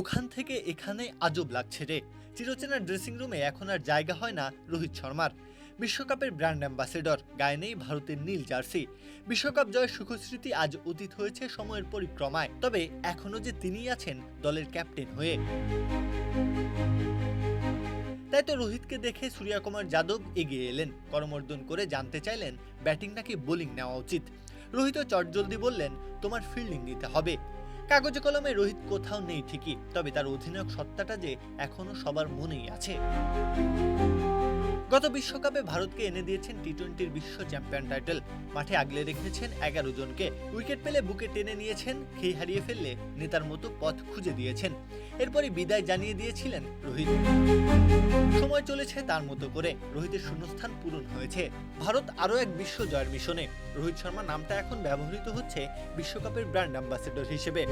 ওখান থেকে এখানে আজব লাগছে রে। চিরচেনার ড্রেসিং রুমে এখন আর জায়গা হয় না রোহিত শর্মার। বিশ্বকাপের ব্র্যান্ড অ্যাম্বাসেডর গায়ে নেই ভারতের নীল জার্সি। বিশ্বকাপ জয়ের সুখস্মৃতি আজ অতীত হয়েছে সময়ের পরিক্রমায়, তবে এখনও যে তিনিই আছেন দলের ক্যাপ্টেন হয়ে। তাই তো রোহিতকে দেখে সূর্যকুমার যাদব এগিয়ে এলেন, করমর্দন করে জানতে চাইলেন ব্যাটিং নাকি বোলিং নেওয়া উচিত। রোহিতও চটজলদি বললেন, তোমার ফিল্ডিং নিতে হবে। কাগজে কলমে রোহিত কোথাও নেই ঠিকই, তবে তার অধিনায়ক সত্তাটা যে এখনও সবার মনেই আছে। গত বিশ্বকাপে ভারতকে এনে দিয়েছেন টি টোয়েন্টির বিশ্ব চ্যাম্পিয়ন টাইটেল। মাঠে আগলে রেখেছেন এগারো জনকে। উইকেট পেলে বুকে টেনে নিয়েছেন, খেই হারিয়ে ফেললে নেতার মতো পথ খুঁজে দিয়েছেন। এরপরই বিদায় জানিয়ে দিয়েছিলেন রোহিত। সময় চলেছে তার মতো করে। রোহিতের শূন্যস্থান পূরণ হয়েছে। ভারত আরও এক বিশ্ব জয়ের মিশনে। রোহিত শর্মা নামটা এখন ব্যবহৃত হচ্ছে বিশ্বকাপের ব্র্যান্ড অ্যাম্বাসেডর হিসেবে।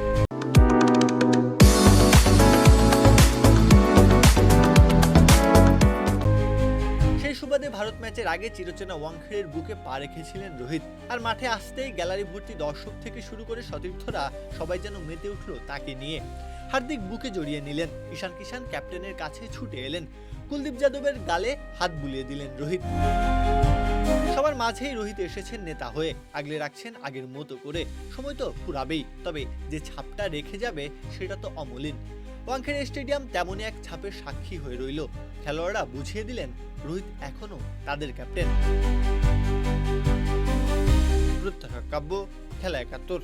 সুবাদে ভারত ম্যাচের আগে চিরচেনা ওয়াংখেড়ের বুকে পা রেখেছিলেন রোহিত। আর মাঠে আসতেই গ্যালারি ভর্তি দর্শক থেকে শুরু করে সতীর্থরা সবাই যেন মেতে উঠল তাকে নিয়ে। হার্দিক বুকে জড়িয়ে নিলেন। ঈশান কিষান ক্যাপ্টেনের কাছে ছুটে এলেন। কুলদীপ যাদবের গালে হাত বুলিয়ে দিলেন রোহিত। সবার মাঝেই রোহিত এসেছেন নেতা হয়ে। আগলে রাখছেন আগের মতো করে। সময় তো ফুরাবেই। তবে যে ছাপটা রেখে যাবে, সেটা তো অমলিন। ওয়াংখেড়ে স্টেডিয়াম তেমনই এক ছাপের সাক্ষী হয়ে রইল। খেলোয়াড়রা বুঝিয়ে দিলেন, রোহিত এখনও তাদের ক্যাপ্টেন। কাব্য, খেলা একাত্তর।